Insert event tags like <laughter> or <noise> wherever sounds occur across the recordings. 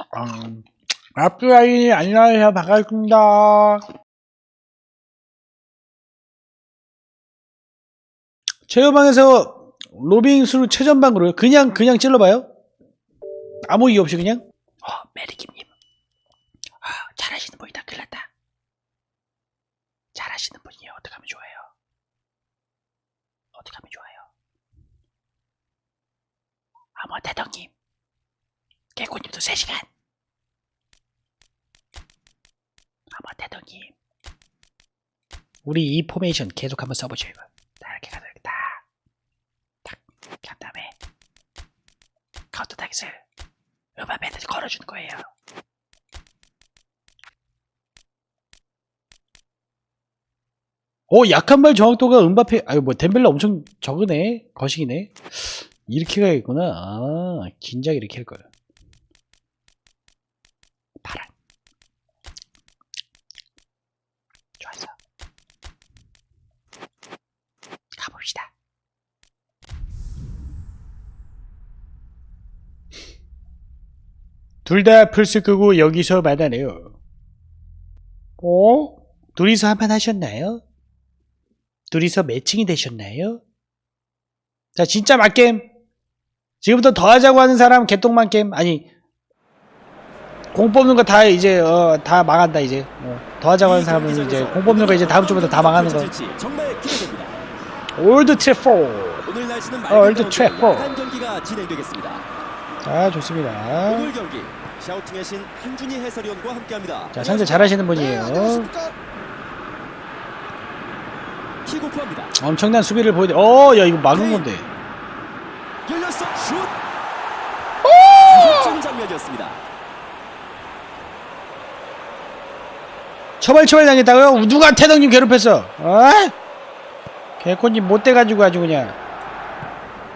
음, 앞라인이 안녕하세요 반갑습니다. 체험방에서 로빙수를 최전방으로요? 그냥 그냥 찔러봐요? 아무 이유 없이 그냥? 어 메리김님. 아 잘하시는 분이다 큰일 났다. 잘하시는 분이에요. 어떻게 하면 좋아요? 어떻게 하면 좋아요? 아뭐 대덕님 개코님도 3시간. 아마 대덕님 우리 이 포메이션 계속 한번 써보죠 이거. 딱 이렇게 가서 이렇게 딱딱 이렇게 한 다음에. 카운터 타겟을 음압에다 걸어주는 거예요. 오 약한 발 정확도가 음바페 아유 뭐 덴벨라 엄청 적으네. 거식이네. 이렇게 가야겠구나. 아 긴장 이렇게 할 거야 파란 좋았어 가봅시다 둘 다 플스 끄고 여기서 만나네요 어? 둘이서 한판 하셨나요? 둘이서 매칭이 되셨나요? 자 진짜 맞겜 지금부터 더 하자고 하는 사람 개똥만 게임 아니 공 뽑는 거 다 이제 어, 다 망한다 이제 어, 더 하자고 하는 사람은 이제 공 뽑는 거 이제 다음 주부터 다 망하는 거 정말 기대됩니다. 올드 트래포 오늘 날씨는 어, 맑은 트래퍼. 가운데 야간 경기가 진행되겠습니다. 자 좋습니다 오늘 경기 샤우팅의 신 한준희 해설위원과 함께합니다. 자 상대 잘하시는 네, 분이에요? 킥오프합니다. 엄청난 수비를 보여줘 어야 이거 막은 건데 열렸어 슛. 멋진 장면이었습니다. 처벌처벌 당했다고요? 누가 태덕님 괴롭혔어 어? 개코님 못돼가지고 아주 그냥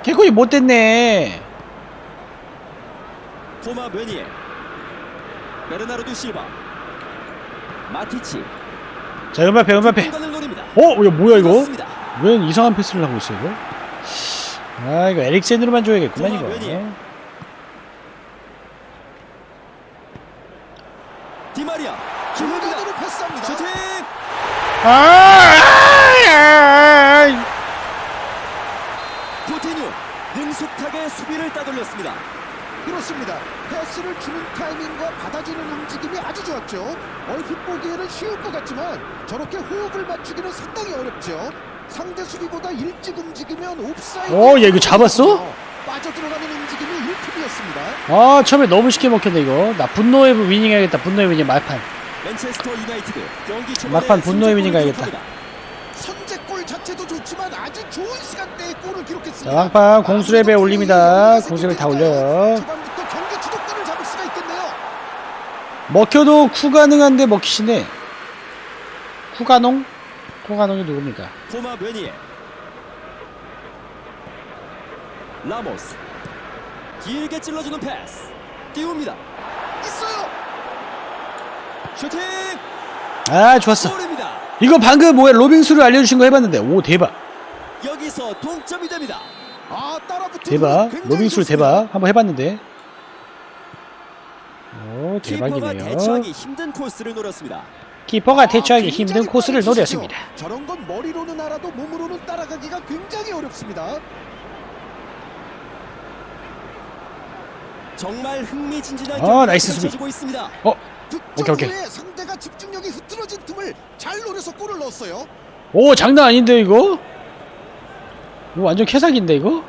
개코님 못됐네 토마 베니에 베르나르도 실바 마티치 자 음바페 음바페. 어? 이거 뭐야 이거? 왜 이상한 패스를 하고 있어 이거? 아 이거 에릭센으로만 줘야겠구만 이거 웬이에요? 디마리아 중간으로 패스합니다. 슈팅 쿠티뉴 능숙하게 수비를 따돌렸습니다. 그렇습니다. 패스를 주는 타이밍과 받아주는 움직임이 아주 좋았죠. 얼핏 보기에는 쉬울 것 같지만 저렇게 호흡을 맞추기는 상당히 어렵죠. 상대 수비보다 일찍 움직이면 옵사이드. 어, 얘 이거 잡았어? 빠져들어가는 움직임이 일품이었습니다. 아 처음에 너무 쉽게 먹혔네 이거 나 분노의 위닝 해야겠다 분노의 위닝 말판 맨체스터 유나이티드 경기 초반에 막판 분노의 위닝 가야겠다. 선제골 자체도 좋지만 아주 좋은 시간대에 골을 기록했습니다. 자 왕판 공수레벨 올립니다 공수레벨 다 올려요 초반부터 경기 주도권을 잡을 수가 있겠네요. 먹혀도 쿠 가능한데 먹히시네 쿠가농? 쿠가농이 누굽니까? 토마 베니에 라모스 길게 찔러주는 패스 띄웁니다. 슈팅 아 좋았어 골입니다. 이거 방금 뭐야 로빙수를 알려주신 거 해봤는데 오 대박 여기서 동점이 됩니다. 아 따라붙은 대박 좋습니다. 대박 한번 해봤는데 오 대박이네요 대처하기 힘든 코스를 노렸습니다. 키퍼가 대처하기 아, 힘든 굉장히 코스를. 노렸습니다 저런 건 머리로는 알아도 몸으로는 따라가기가 굉장히 어렵습니다. 정말 흥미진진한 어, 경기가 나이스 수비. 펼쳐지고 있습니다. 어? 득점 오케이, 오케이. 후에 상대가 집중력이 흐트러진 틈을 잘 노려서 골을 넣었어요. 오 장난 아닌데 이거? 이거 완전 캐삭인데 이거?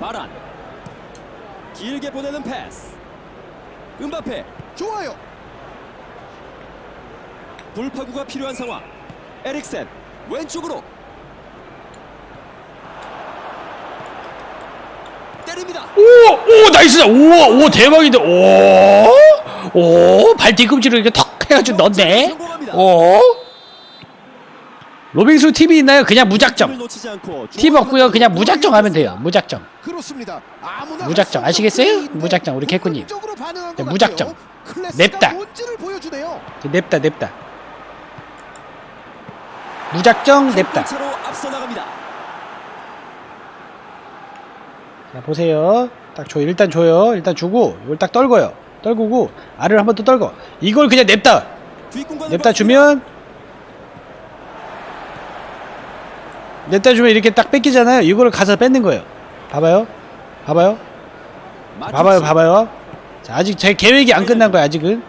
바란 길게 보내는 패스. 은바페 좋아요. 돌파구가 필요한 상황. 에릭센 왼쪽으로 때립니다. 오! 오 나이스! 오! 오 대박인데 오! 오! 발 뒤꿈치로 이렇게 턱 해가지고 넣네? 오! 로빙수 TV 있나요? 그냥 무작정 TV 없고요 그냥 무작정 하면 돼요 무작정 무작정. 아시겠어요? 무작정, 우리 개꾸님. 네, 것 무작정. 냅다. 냅다 냅다 무작정 냅다. 자 보세요 딱 줘. 일단 줘요. 일단 주고 이걸 딱 떨궈요. 떨구고 알을 한번또 떨궈. 이걸 그냥 냅다. 냅다. 주면 냅다 주면 이렇게 딱 뺏기잖아요. 이거를 가서 뺏는 거예요. 봐봐요. 봐봐요. 봐봐요. 봐봐요. 자, 아직 제 계획이 안 끝난 거야. 아직은.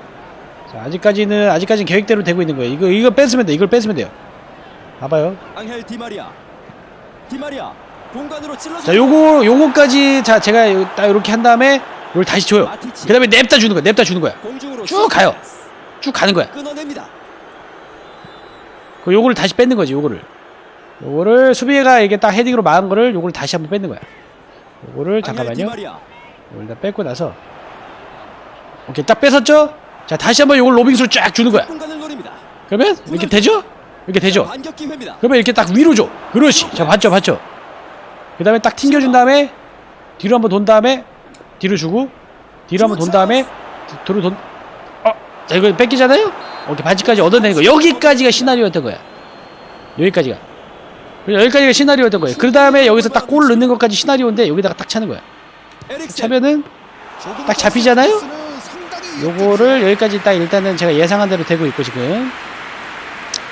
자, 아직까지는 아직까지는 계획대로 되고 있는 거예요. 이거 이거 뺏으면 돼. 이걸 뺏으면 돼요. 봐봐요. 자, 요거 요거까지 자 제가 요- 딱 이렇게 한 다음에 이걸 다시 줘요. 마티치. 그다음에 냅다 주는 거야. 냅다 주는 거야. 쭉 가요. 쭉 가는 거야. 그 요거를 다시 뺏는 거지. 요거를. 요거를 수비가 이게 딱 헤딩으로 막은 거를 요거를 다시 한번 뺏는 거야. 요거를 잠깐만요. 요걸 다 뺏고 나서 오케이 딱 뺏었죠? 자 다시 한번 요걸 로빙수로 쫙 주는 거야. 그러면 이렇게 되죠? 이렇게 되죠? 그러면 이렇게 딱 위로 줘. 그렇지. 자 봤죠, 봤죠. 그 다음에 딱 튕겨준 다음에 뒤로 한번 돈 다음에 뒤로 주고 뒤로 한번 돈 다음에 뒤- 뒤로 돈. 어, 자 이거 뺏기잖아요. 오케이 바지까지 얻어내는 거. 여기까지가 시나리오였던 거야. 여기까지가. 여기까지가 시나리오였던 거예요. 그 다음에 여기서 딱골 넣는 것까지 시나리오인데 여기다가 딱 차는 거야. 차면은 딱 잡히잖아요? 요거를 여기까지 딱 일단은 제가 예상한 대로 되고 있고 지금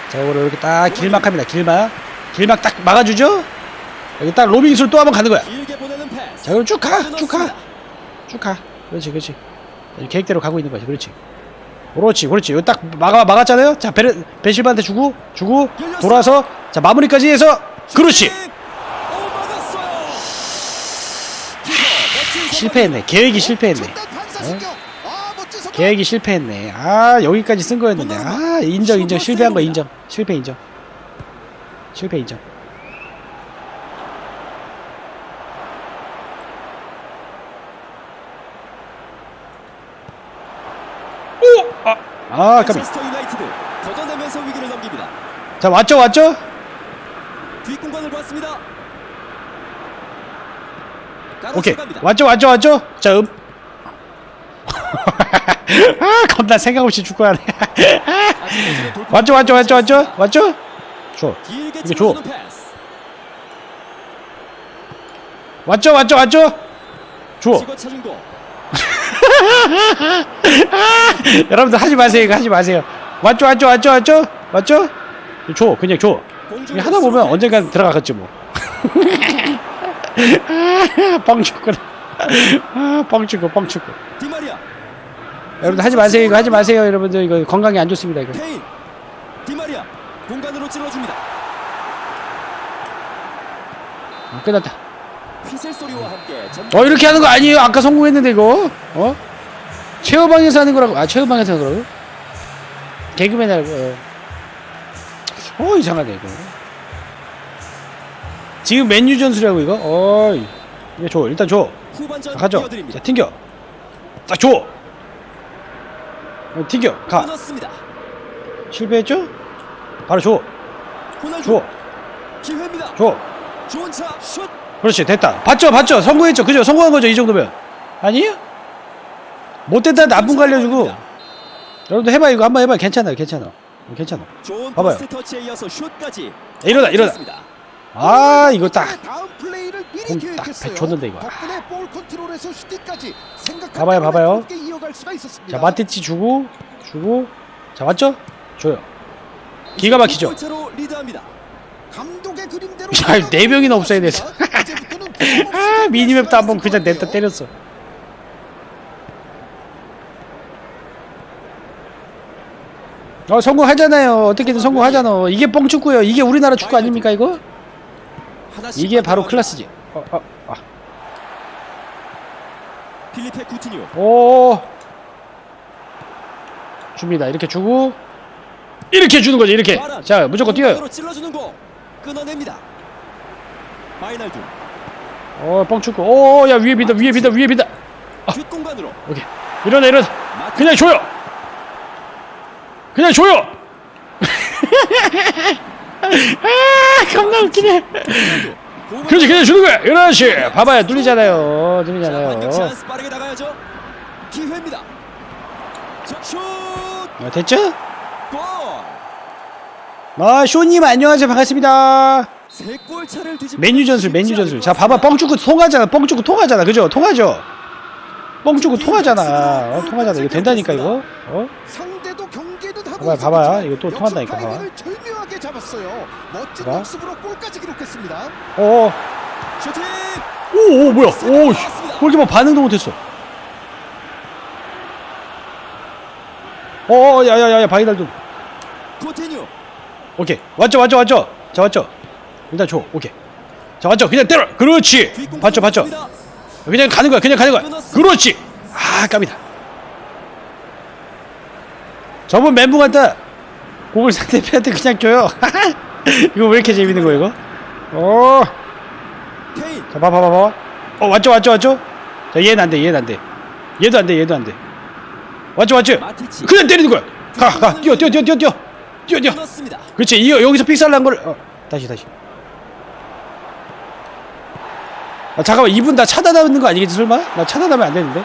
자 요거를 이렇게 딱 길막합니다 길막 길막 딱 막아주죠 여기 딱 로빙술 또 한번 가는 거야. 자 그럼 쭉가쭉가 끊었습니다. 쭉 가. 그렇지 그렇지. 계획대로 가고 있는 거지. 그렇지. 그렇지 그렇지. 여기 딱 막아 막았잖아요. 자 베르 베실바한테 주고 주고 돌아서 자 마무리까지 해서 그렇지. 실패했네. 계획이 실패했네. 선방. 계획이 실패했네. 아 여기까지 쓴 거였는데. 아 인정 인정. 실패한 거 인정. 실패 인정. 실패 인정 아, 아 까비 맨체스터 유나이티드 걷어내면서 위기를 넘깁니다. 자 왔죠 왔죠? 뒷공간을 봤습니다. 오케이 깔아쳐갑니다. 왔죠 왔죠 왔죠? 자 음. <laughs> 아 겁나 생각 없이 죽고 하네 아직까지는 <laughs> 돌파- 왔죠 왔죠 왔죠 왔죠? 왔죠? 줘 길게 이거 줘. 찔러주는 패스. 왔죠 왔죠 왔죠? 줘 찍어 차준 거. <laughs> 여러분들 하지 마세요 이거 하지 마세요. 왔죠 왔죠 왔죠 왔죠? 왔죠? 줘 그냥 줘. 이거 하다 보면 언젠간 들어가겠지 뭐. 아, 뻥축구 아, 뻥축구 뻥축구 디마리아, 여러분들 하지 마세요 이거 하지 마세요 여러분들. 이거 건강에 안 좋습니다 이거. 케인, 디마리아 공간으로 찔러줍니다. 어, 끝났다. 휘슬 소리와 함께 전 어 이렇게 하는 거 아니에요? 아까 성공했는데 이거. 어 체어방에서 하는 거라고 아 체어방에서 하는 거라고 개그맨 하고 어, 어 이상하네 이거. 지금 맨유 전술이라고 이거? 어이. 이거 줘 일단 줘. 후반전 자, 가죠. 이어드립니다. 자 튕겨. 딱줘. 어, 튕겨. 가. 끊었습니다. 실패했죠? 바로 줘. 호날두 줘, 기회입니다. 줘. 좋은 차 슛. 그렇지 됐다. 봤죠 봤죠. 성공했죠. 그죠? 성공한 거죠 이 정도면. 아니에요? 못됐다 나쁜 거 알려주고 여러분들 해봐 이거 한번 해봐 괜찮아요 괜찮아 어, 괜찮아 좋은 봐봐요. 포스트 터치에 이어서 슛까지. 일어나 일어나 좋습니다. 아 이거 딱 다음 플레이를 미리 공딱 계획했어요. 줬는데, 이거. 덕분에 볼 컨트롤에서 슈팅까지 생각한 봐봐요, 대로 봐봐요. 매끄럽게 이어갈 수가 있었습니다. 자 마티치 주고 주고 자 맞죠? 줘요 기가 막히죠? 골차로 리드합니다. 감독의 그림대로 야, 네 명이나 없이 <laughs> 아 미니맵도 한번 그냥 냈다. 때렸어 어 성공하잖아요. 어떻게든 성공하잖아. 이게 뻥축구예요. 이게 우리나라 축구 아닙니까 이거? 이게 바로. 클래스지. 어, 어, 아. 필리페 쿠티뉴. 오. 줍니다. 이렇게 주고 이렇게 주는 거지 이렇게. 자 무조건 뛰어요. 공간으로 찔러주는 거 끊어냅니다. 마이날두 어 뻥축구 오 야 위에 비다 위에 비다 위에 비다. 뒷공간으로. 오케이. 일어나 일어나. 그냥 줘요 그냥 줘요 아 겁나 웃기네 그렇지 그냥 주는 거야 그렇지 봐봐요 뚫리잖아요 뚫리잖아요 찬스 빠르게 나가야죠. 기회입니다. 자, 슛! 어, 됐죠? 골! 아 쇼님 안녕하세요 반갑습니다 세골 차를 뒤집어 맨유 전술, 맨유 전술. 자, 봐봐, 뻥 축구 통하잖아, 뻥 축구 통하잖아, 그죠? 통하죠? 뻥 축구 통하잖아. 어, 통하잖아. 이거 된다니까, 이거. 어? 봐봐, 봐봐. 있었지만 이거 또 통한다니까, 타이밍을 절묘하게 잡았어요. 멋진 봐봐. 역습으로 골까지 기록했습니다. 어, 슈팅 오, 오, 뭐야? 오, 씨. 골키퍼 반응도 못했어. 어, 야, 야, 야, 야, 바이달도. 코티뉴 오케이. 왔죠, 왔죠, 왔죠. 자, 왔죠. 일단 줘. 오케이. 자, 왔죠. 그냥 때려. 그렇지. 봤죠, 봤죠. 그냥 가는 거야, 그냥 가는 거야. 그렇지. 아, 깝이다. 저분 멘붕 같다. 공을 상대편한테 그냥 줘요. <laughs> 이거 왜 이렇게 재밌는 거야, 이거? 어. 자, 봐봐, 봐봐. 어, 왔죠, 왔죠, 왔죠? 자, 얘는 안 돼, 얘는 안 돼. 얘도 안 돼, 얘도 안 돼. 왔죠, 왔죠? 그냥 때리는 거야. 가, 가, 뛰어, 뛰어, 뛰어, 뛰어, 뛰어. 뛰어, 뛰어. 그렇지, 이거 여기서 픽살 난 거를, 어, 다시, 다시. 아, 잠깐만, 이분 나 차단하는 거 아니겠지, 설마? 나 차단하면 안 되는데?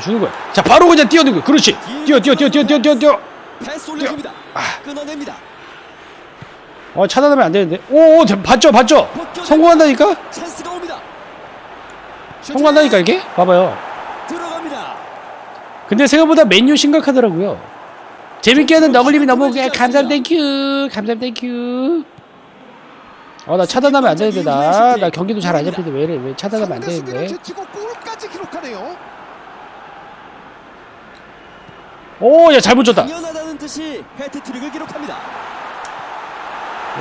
주는 거야. 자, 바로 그냥 뛰어든 거야. 그렇지. 뛰어, 뛰어, 뛰어, 뛰어, 뛰어, 뛰어, 뛰어. 패스 올려줍니다. 아. 끊어냅니다. 어, 차단하면 안 되는데. 오, 오, 봤죠, 봤죠? 성공한다니까? 찬스가 옵니다. 성공한다니까, 이게? 봐봐요. 들어갑니다. 근데 생각보다 메뉴 심각하더라고요. 재밌게 하는 너글님이 너무 감사합니다 땡큐 감사합니다 땡큐 어 나 차단하면 안 되는데 나 나 경기도 잘 안 잡히는데 왜 이래 왜 차단하면 안 되는데 제치고 골까지 기록하네요. 오 야 잘못 줬다. 당연하다는 듯이 해트트릭을 기록합니다.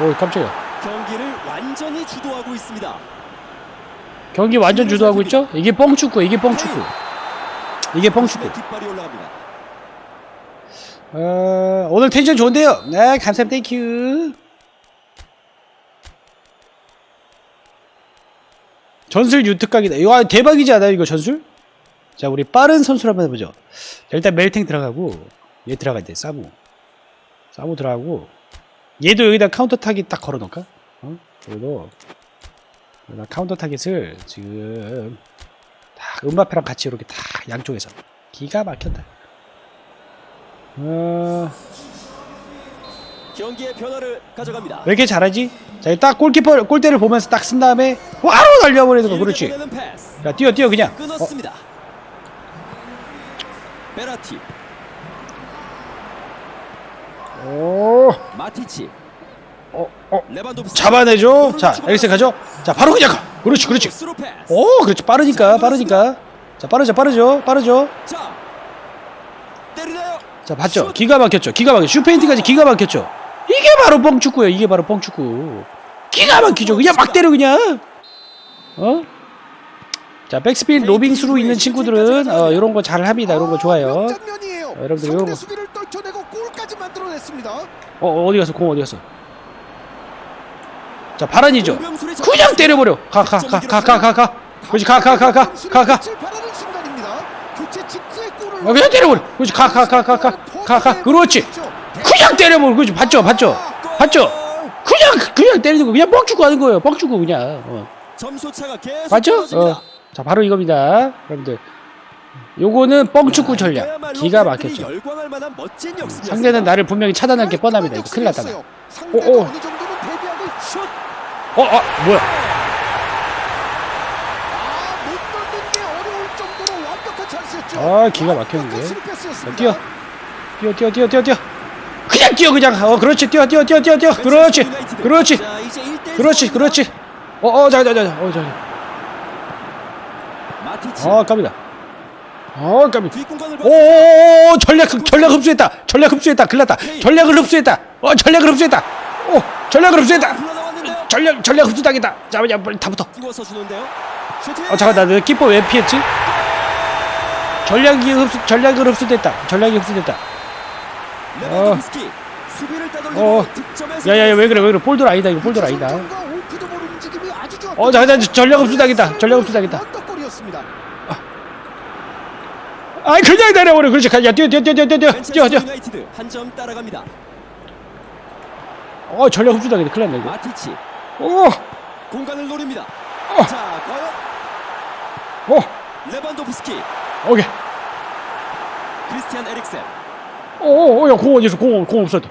오 깜짝이야. 경기를 완전히 주도하고 있습니다. 경기 완전 주도하고 있죠? 이게 뻥축구 이게 뻥축구. 이게 뻥축구. 깃발이 올라갑니다. 어, 오늘 텐션 좋은데요? 네 감사합니다. 땡큐 전술 유특각이다. 이거 아, 대박이지 않아요 이거 전술? 자 우리 빠른 선수를 한번 해보죠 자, 일단 멜탱 들어가고 얘 들어가야 돼 사무 사무 들어가고 얘도 여기다 카운터 타깃 딱 걸어놓을까? 어? 그리고 여기다 카운터 타깃을 지금 딱 음바페랑 같이 이렇게 다 양쪽에서 기가 막혔다 어... 경기의 변화를 가져갑니다. 왜 이렇게 잘하지? 자, 딱 골키퍼 골대를 보면서 딱 쓴 다음에 바로 날려버리는 거 그렇지. 야, 뛰어 뛰어 그냥. 어, 끊었습니다. 베라티, 오, 마티치, 어, 어, 레반도프스키. 잡아내줘. 자, 엑셀 가죠. 자, 바로 그냥 가. 그렇지, 그렇지. 스루 패스. 오, 그렇지. 빠르니까, 빠르니까. 자, 빠르죠, 빠르죠, 빠르죠. 자, 때리나요? 자, 봤죠? 기가 막혔죠. 기가 막혔. 슈페인트까지 기가 막혔죠. 이게 바로 뻥축구예요. 이게 바로 뻥축구. 기가 막히죠. 그냥 막 때려 그냥. 어? 자, 백스핀 로빙 수로 있는 친구들은 어, 이런 거 잘 합니다. 이런 거 좋아요. 어, 여러분들 이런 거- 수비를 떨쳐내고 골까지 만들어냈습니다. 어, 어, 어디 갔어? 공 어디 갔어? 자, 바란이죠. 그냥 때려버려. 가, 가, 가, 가, 가, 가, 가. 그렇지, 가, 가, 가, 가, 가, 가. 빛을 발하는 순간입니다. 교체 직후의 골을 어, 그냥 때려버려. 그렇지, 가, 가, 가, 가, 가, 가, 가. 그렇지. 그냥 때려버려. 그렇지, 봤죠, 봤죠, 봤죠. 그냥, 그냥 때리는 거, 그냥 뻥축구 하는 거예요. 뻥축구 그냥. 어. 점수 차가 계속 맞죠? 어. 자, 바로 이겁니다, 여러분들. 요거는 뻥축구 전략. 기가 팬들이 막혔죠. 상대는 나를 분명히 차단할 게 뻔합니다. 이거 큰일 났다. 오, 오. 어, 어, 뭐야? 아. 아, 기가 막혔는데. 뛰어. 뛰어, 뛰어, 뛰어, 뛰어, 뛰어. 그냥 뛰어, 그냥. 어, 그렇지. 뛰어, 뛰어, 뛰어, 뛰어, 뛰어. 그렇지. 그렇지. 자, 이제 1대1 그렇지, 그렇지. 어, 어, 자, 자, 자, 자. 어, 자. 마티치. 어, 깝이다. 어, 깝이다. 뒷공간을 오, 오, 오, 전략, 전략 흡수했다. 전략 흡수했다. 큰일 났다. 전략을 흡수했다. 어, 전략을 흡수했다. 오, 전략을 흡수했다. 흘러나왔는데요. 전략, 전략 흡수당했다. 잠깐만, 빨리 다 붙어. 띄워서 주는데요. 슈팅. 어, 잠깐, 나 키퍼 왜 피했지? 전략이 흡수, 전략을 흡수됐다. 전략이 흡수됐다. 레반도프스키. 수비를 따돌리고 어. 득점에서 야, 야, 야, 왜 그래, 왜 그래. 볼돌 아니다. 이거 볼돌 아니다. 어, 잠깐, 잠깐, 전략 흡수당했다. 전략 흡수당했다. 아이, 그냥 내려버려. 그렇지. 가, 야, 뛰어, 뛰어, 뛰어, 뛰어, 뛰어, 뛰어, 뛰어. 유나이티드 한점 따라갑니다. 어, 전략 흡수당했다. 큰일 났네, 이거. 마티치 오, 공간을 노립니다. 어. 자, 과연 오, 레반도프스키, 오케이. 크리스티안 에릭센, 오, 오, 오, 야, 공 어디 있어? 공, 공 없어도.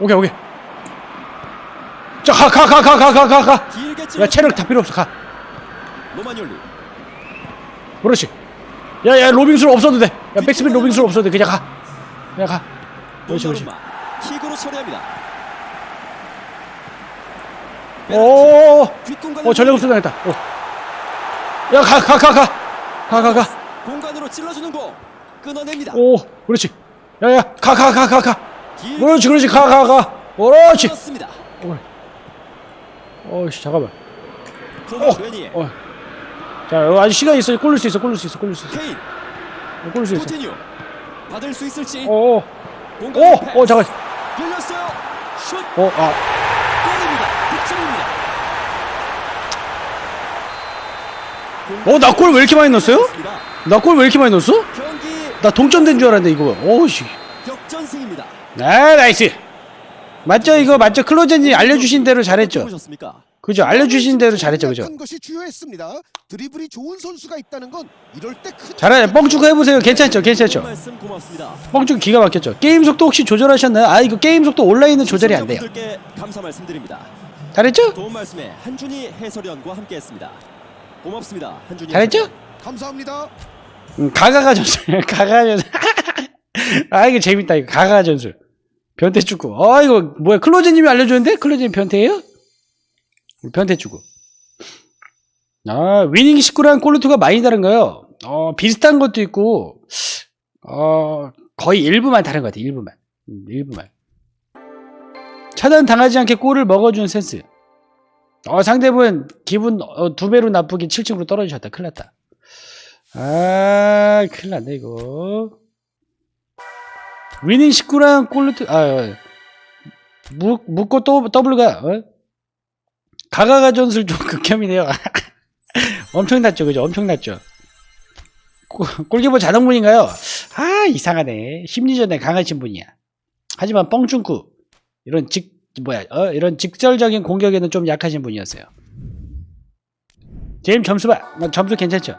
오케이, 오케이. 가가 가 가 가 가 가가 길게 야 찔러 체력 다 필요 없어 가 로마니올리 그렇지 야야 로빙술 없어도 돼 야 백스핀 로빙술 없어도 돼 그냥 가 그냥 가 그렇지 그렇지 킥으로 처리합니다 오 어, 전력 없어 당했다. 어. 야, 가, 가, 가, 가. 가, 가, 가. 공간으로 찔러주는 공 끊어냅니다 오, 그렇지. 야, 야, 가, 가, 가, 가, 가. 그렇지, 그렇지. 가, 가, 가. 그렇지. 찔렀습니다 어이씨, 잠깐만. 웨니에 어. 자, 어, 아직 시간 있어. 꼴릴 수 있어, 꼴릴 수 있어, 꼴릴 수 있어. 케인 어, 꼴릴 수 있어. 코티뉴 받을 수 있을지 어, 어, 공간 어, 패스. 어, 잠깐. 열렸어요 슛 어, 아, 골입니다 득점입니다 어, 나 골 왜 이렇게 많이 넣었어요? 나골 왜 이렇게 많이 넣었어? 경기 나 동점된 줄 알았는데, 이거. 오우씨. 역전승입니다 아, 나이스. 맞죠, 이거 맞죠? 클로젠이 알려주신 대로 잘했죠. 보셨습니까? 그죠? 알려주신 대로 잘했죠, 그죠? 한 것이 주요했습니다. 드리블이 좋은 선수가 있다는 건 이럴 때 큰 잘해. 뻥축구 해보세요. 괜찮죠? 괜찮죠? 좋은 말씀 고맙습니다. 뻥축 기가 막혔죠. 게임 속도 혹시 조절하셨나요? 아 이거 게임 속도 온라인은 조절이 안 돼요. 시청자분들께 감사 말씀드립니다. 잘했죠? 도움 말씀에 한준희 해설위원과 함께했습니다. 고맙습니다. 한준희. 잘했죠? 감사합니다. 음, 가가가 전술. 가가 전술. <laughs> <laughs> 아 이거 재밌다 이거 가가 전술. 변태 축구. 아 이거 뭐야 클로제님이 알려줬는데 클로제님 변태예요? 변태 축구. 아 위닝 19랑 콜루트가 많이 다른가요? 어 비슷한 것도 있고 어 거의 일부만 다른 것 같아 일부만 음, 일부만 차단 당하지 않게 골을 먹어준 센스. 어 상대분 기분 어, 두 배로 나쁘게 7층으로 떨어지셨다 큰일 났다. 아, 큰일 났네, 이거. 위닝 19랑 꼴루트, 아, 묵, 묵고 또, 더블 가, 어? 가가가 전술 좀 <laughs> 극혐이네요. <laughs> 엄청났죠, 그죠? 엄청났죠. 골- 골키퍼 자동문인가요? 아, 이상하네. 심리전에 강하신 분이야. 하지만 뻥충구, 이런 직, 뭐야, 어? 이런 직설적인 공격에는 좀 약하신 분이었어요. 제임 점수 봐. 어, 점수 괜찮죠?